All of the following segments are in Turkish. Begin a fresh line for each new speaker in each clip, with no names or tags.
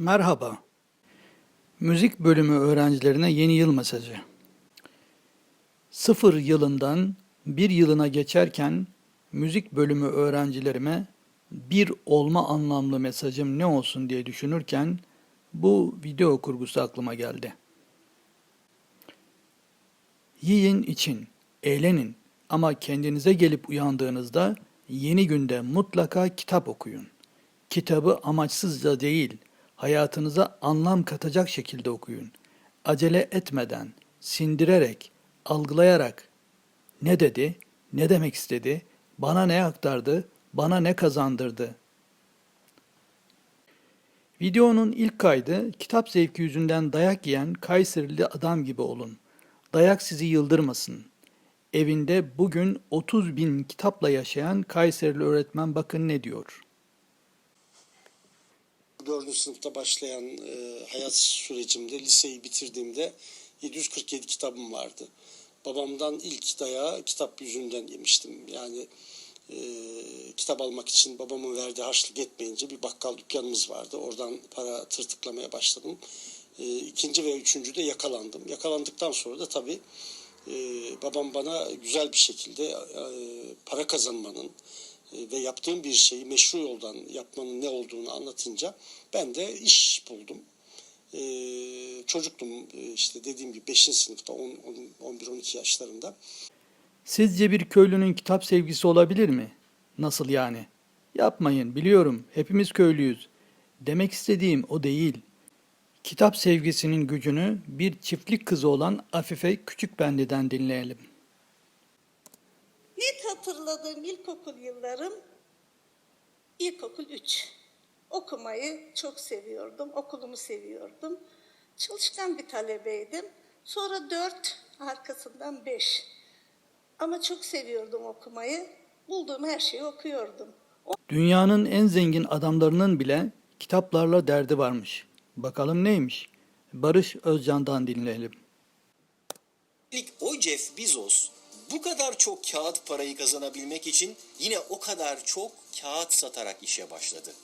Merhaba. Müzik bölümü öğrencilerine yeni yıl mesajı. Sıfır yılından bir yılına geçerken müzik bölümü öğrencilerime bir olma anlamlı mesajım ne olsun diye düşünürken bu video kurgusu aklıma geldi. Yiyin için, eğlenin ama kendinize gelip uyandığınızda yeni günde mutlaka kitap okuyun. Kitabı amaçsızca değil, hayatınıza anlam katacak şekilde okuyun. Acele etmeden, sindirerek, algılayarak ne dedi, ne demek istedi, bana ne aktardı, bana ne kazandırdı. Videonun ilk kaydı kitap zevki yüzünden dayak yiyen Kayserili adam gibi olun. Dayak sizi yıldırmasın. Evinde bugün 30 bin kitapla yaşayan Kayserili öğretmen bakın ne diyor.
Dördüncü sınıfta başlayan e, hayat sürecimde liseyi bitirdiğimde 747 kitabım vardı. Babamdan ilk dayağı kitap yüzünden yemiştim. Yani e, kitap almak için babamın verdiği harçlık yetmeyince bir bakkal dükkanımız vardı. Oradan para tırtıklamaya başladım. E, ikinci ve üçüncü de yakalandım. Yakalandıktan sonra da tabii e, babam bana güzel bir şekilde e, para kazanmanın, ve yaptığım bir şeyi meşru yoldan yapmanın ne olduğunu anlatınca ben de iş buldum. E, çocuktum e, işte dediğim gibi 5. sınıfta 11-12 yaşlarında.
Sizce bir köylünün kitap sevgisi olabilir mi? Nasıl yani? Yapmayın, biliyorum, hepimiz köylüyüz. Demek istediğim o değil. Kitap sevgisinin gücünü bir çiftlik kızı olan Afife Küçükbendi'den dinleyelim.
İlk hatırladığım ilkokul yıllarım ilkokul 3. Okumayı çok seviyordum, okulumu seviyordum. Çalışkan bir talebeydim. Sonra 4, arkasından 5. Ama çok seviyordum okumayı. Bulduğum her şeyi okuyordum.
Dünyanın en zengin adamlarının bile kitaplarla derdi varmış. Bakalım neymiş? Barış Özcan'dan dinleyelim.
Jeff Bezos bu kadar çok kağıt parayı kazanabilmek için yine o kadar çok kağıt satarak işe başladı.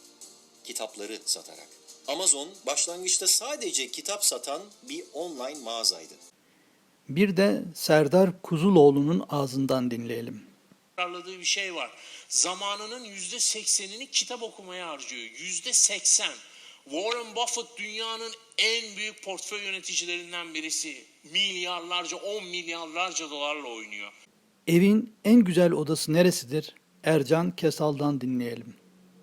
Kitapları satarak. Amazon başlangıçta sadece kitap satan bir online mağazaydı.
Bir de Serdar Kuzuloğlu'nun ağzından dinleyelim.
tekrarladığı bir şey var. Zamanının yüzde seksenini kitap okumaya harcıyor. Yüzde seksen. Warren Buffett dünyanın en büyük portföy yöneticilerinden birisi. Milyarlarca, on milyarlarca dolarla oynuyor.
Evin en güzel odası neresidir? Ercan Kesal'dan dinleyelim.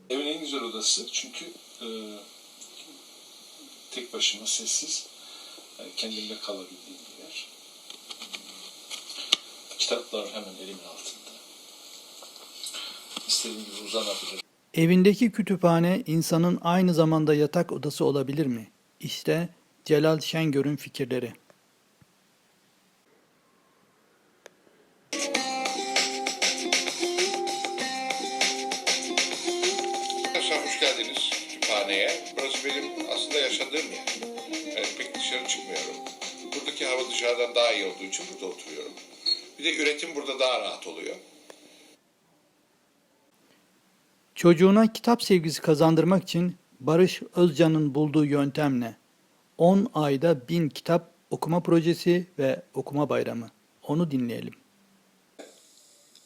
Evin en güzel odası çünkü e, tek başıma sessiz, yani kendimle kalabildiğim bir yer. Kitaplar hemen elimin altında. İstediğim gibi uzanabilirim.
Evindeki kütüphane insanın aynı zamanda yatak odası olabilir mi? İşte Celal Şengör'ün fikirleri.
Hoş geldiniz kütüphaneye. Burası benim aslında yaşadığım yer. Yani pek dışarı çıkmıyorum. Buradaki hava dışarıdan daha iyi olduğu için burada oturuyorum. Bir de üretim burada daha rahat oluyor.
Çocuğuna kitap sevgisi kazandırmak için Barış Özcan'ın bulduğu yöntem ne? 10 ayda 1000 kitap okuma projesi ve okuma bayramı. Onu dinleyelim.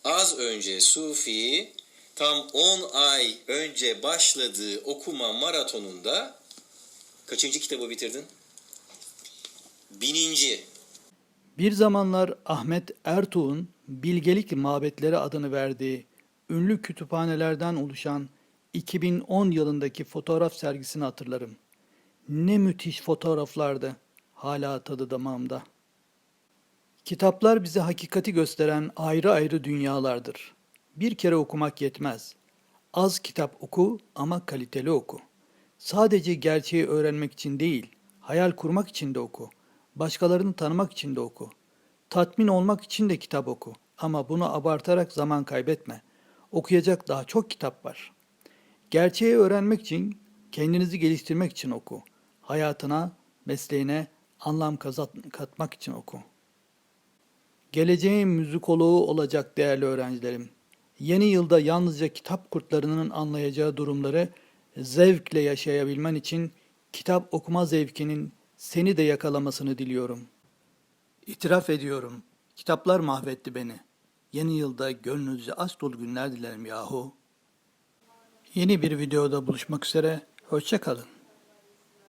Az önce Sufi tam 10 ay önce başladığı okuma maratonunda kaçıncı kitabı bitirdin? Bininci.
Bir zamanlar Ahmet Ertuğ'un Bilgelik Mabetleri adını verdiği ünlü kütüphanelerden oluşan 2010 yılındaki fotoğraf sergisini hatırlarım. Ne müthiş fotoğraflardı. Hala tadı damağımda. Kitaplar bize hakikati gösteren ayrı ayrı dünyalardır. Bir kere okumak yetmez. Az kitap oku ama kaliteli oku. Sadece gerçeği öğrenmek için değil, hayal kurmak için de oku. Başkalarını tanımak için de oku. Tatmin olmak için de kitap oku. Ama bunu abartarak zaman kaybetme. Okuyacak daha çok kitap var. Gerçeği öğrenmek için, kendinizi geliştirmek için oku. Hayatına, mesleğine anlam kazat- katmak için oku. Geleceğin müzikoloğu olacak değerli öğrencilerim. Yeni yılda yalnızca kitap kurtlarının anlayacağı durumları zevkle yaşayabilmen için kitap okuma zevkinin seni de yakalamasını diliyorum. İtiraf ediyorum, kitaplar mahvetti beni. Yeni yılda gönlünüzce aşk dolu günler dilerim yahu. Yeni bir videoda buluşmak üzere, hoşça kalın.